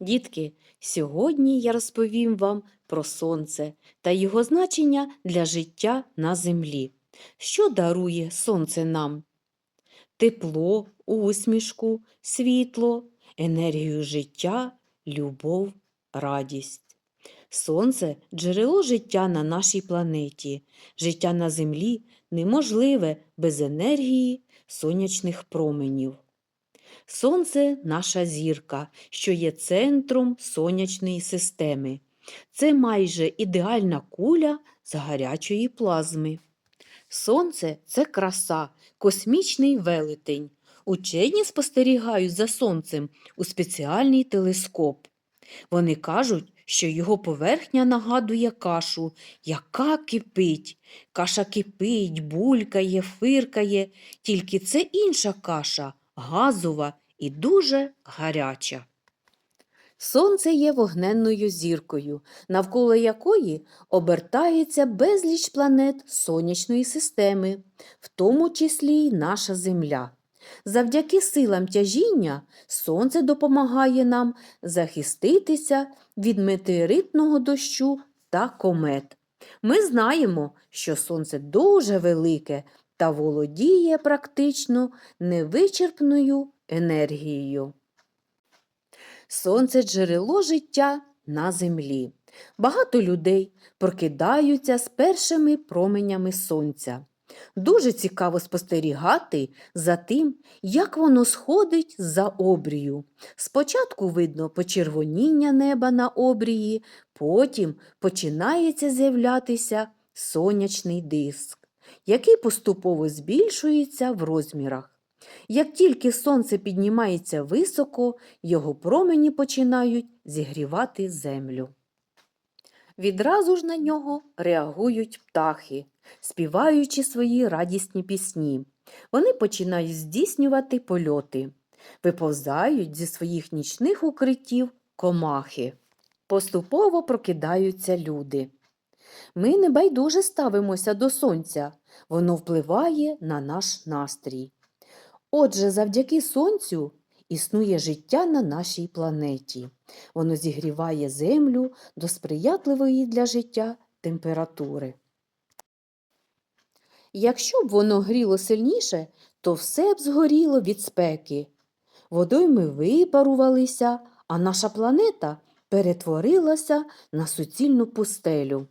Дітки, сьогодні я розповім вам про сонце та його значення для життя на землі. Що дарує сонце нам? Тепло, усмішку, світло, енергію життя, любов, радість. Сонце джерело життя на нашій планеті. Життя на землі неможливе без енергії сонячних променів. Сонце наша зірка, що є центром сонячної системи. Це майже ідеальна куля з гарячої плазми. Сонце це краса, космічний велетень. Учені спостерігають за сонцем у спеціальний телескоп. Вони кажуть, що його поверхня нагадує кашу, яка кипить. Каша кипить, булькає, фиркає, тільки це інша каша, газова і дуже гаряча. Сонце є вогненною зіркою, навколо якої обертається безліч планет сонячної системи, в тому числі й наша Земля. Завдяки силам тяжіння сонце допомагає нам захиститися від метеоритного дощу та комет. Ми знаємо, що сонце дуже велике та володіє практично невичерпною енергією. Сонце джерело життя на землі. Багато людей прокидаються з першими променями сонця. Дуже цікаво спостерігати за тим, як воно сходить за обрію. Спочатку видно почервоніння неба на обрії, потім починається з'являтися сонячний диск, який поступово збільшується в розмірах. Як тільки сонце піднімається високо, його промені починають зігрівати землю. Відразу ж на нього реагують птахи, співаючи свої радісні пісні. Вони починають здійснювати польоти, виповзають зі своїх нічних укриттів комахи. Поступово прокидаються люди. Ми небайдуже ставимося до сонця, воно впливає на наш настрій. Отже, завдяки сонцю існує життя на нашій планеті. Воно зігріває землю до сприятливої для життя температури. Якщо б воно гріло сильніше, то все б згоріло від спеки. Водойми випарувалися, а наша планета перетворилася на суцільну пустелю.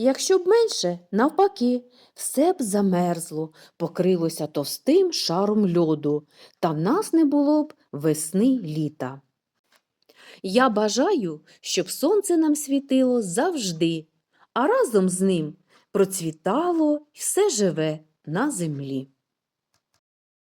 Якщо б менше, навпаки, все б замерзло, покрилося товстим шаром льоду, та в нас не було б весни літа. Я бажаю, щоб сонце нам світило завжди, а разом з ним процвітало все живе на землі.